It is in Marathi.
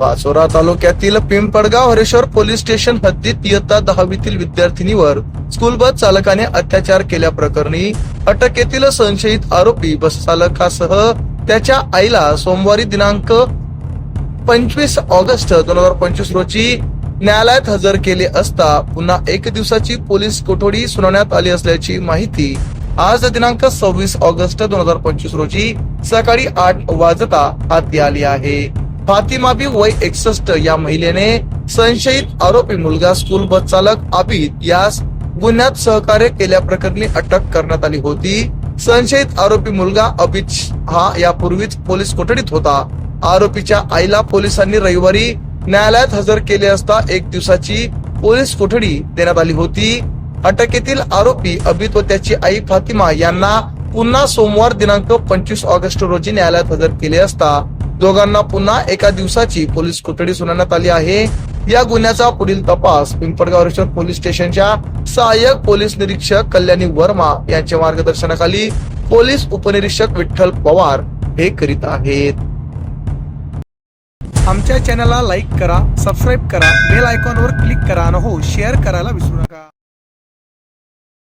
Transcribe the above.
पाचोरा तालुक्यातील पिंपडगाव हरेश्वर पोलीस स्टेशन हद्दीत इयत्ता दहावीतील विद्यार्थिनीवर स्कूल बस चालकाने अत्याचार केल्या प्रकरणी अटकेतील संशयित आरोपी बस चालकासह त्याच्या आईला सोमवारी दिनांक पंचवीस ऑगस्ट दोन हजार पंचवीस रोजी न्यायालयात हजर केले असता पुन्हा एक दिवसाची पोलीस कोठडी सुनावण्यात आली असल्याची माहिती आज दिनांक सव्वीस ऑगस्ट दोन हजार पंचवीस रोजी सकाळी आठ वाजता हाती आली आहे. फातिमा बी वय एकसष्ट या महिलेने संशयित आरोपी मुलगा स्कूल बस चालक आबिद यास गुन्ह्यात सहकार्य केल्याप्रकरणी अटक करण्यात आली होती. संशयित आरोपी मुलगा अबित हा यापूर्वीच पोलीस कोठडीत होता. आरोपीच्या आईला पोलिसांनी रविवारी न्यायालयात हजर केले असता एक दिवसाची पोलीस कोठडी देण्यात आली होती. अटकेतील आरोपी अबित व त्याची आई फातिमा यांना पुन्हा सोमवार दिनांक पंचवीस ऑगस्ट रोजी न्यायालयात हजर केले असता दोघांना पुन्हा एका दिवसाची पोलीस कोठडी सुनावण्यात आली आहे. या गुन्ह्याचा पुढील तपास पिंपळगाव रिसोर्ट पोलीस स्टेशनच्या सहाय्यक पोलीस निरीक्षक कल्याणी वर्मा यांच्या मार्गदर्शनाखाली पोलीस उपनिरीक्षक विठ्ठल पवार हे करीत आहेत. आमच्या चॅनलला लाईक करा सबस्क्राईब करा बेल आयकॉनवर क्लिक करा न हो शेअर करायला विसरू नका.